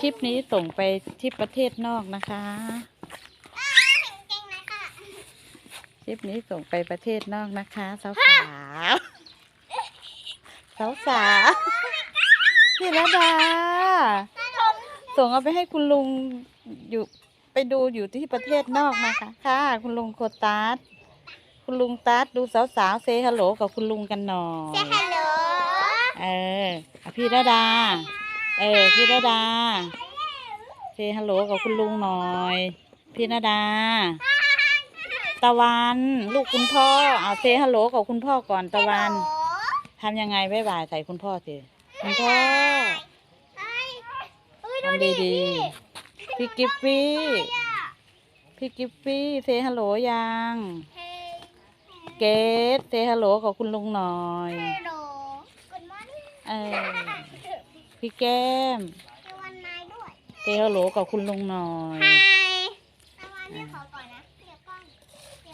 คลิปนี้ส่งไปที่ประเทศนอกนะคะเก่งเลยค่ะคลิปนี้ส่งไปประเทศนอกนะคะสาวสาวสาวสาวๆพี่ระดา ส่งเอาไปให้คุณลุงอยู่ไปดูอยู่ที่ประเทศนอกนะคะ ค่ะ คุณลุงโคตัสคุณลุงตัสดูสาวๆเซฮัลโหลกับคุณลุงกันหน่อยเซฮัลโหลเอออะพี่ระดา เออพี่ระดาเซฮัลโหลกับคุณลุงหน่อย พี่ระดา ตะวัน ลูกคุณพ่อเอาเซฮัลโหลกับคุณพ่อก่อนตะวันทำยังไงบ๊ายบายใส่คุณพ่อสิคุณพ่อทำดีๆพี่กิฟฟี่ พี่กิฟฟี่เซฮัลโหลยังเกดเซฮัลโหลกับคุณลุงหน่อยเออ พี่แก้มตะวันนายด้วยเซฮัลโหลกับคุณลุงหน่อยไฮตะวันเรียกเขาก่อนนะเรียกกล้อง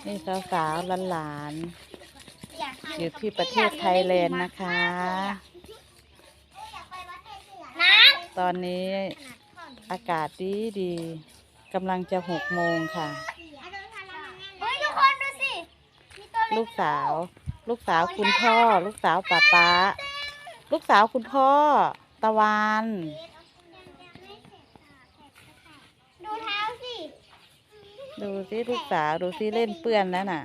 นี่สาวๆหลานอยากๆอยู่ที่ประเทศไทยแลนด์นะคะอยากไปวัดไทยเสือนะตอนนี้อากาศดีดีๆกำลังจะหกโมงค่ะเฮ้ยทุกคนดูสิมีตัวเล็ลูกสาว ลูกสาวคุณพ่อ ลูกสาวป้าป๊าลูกสาวคุณพ่อ ตะวันดูเท้าสิ ดูสิลูกสาวดูสิเล่นเปื้อนแล้วน่ะ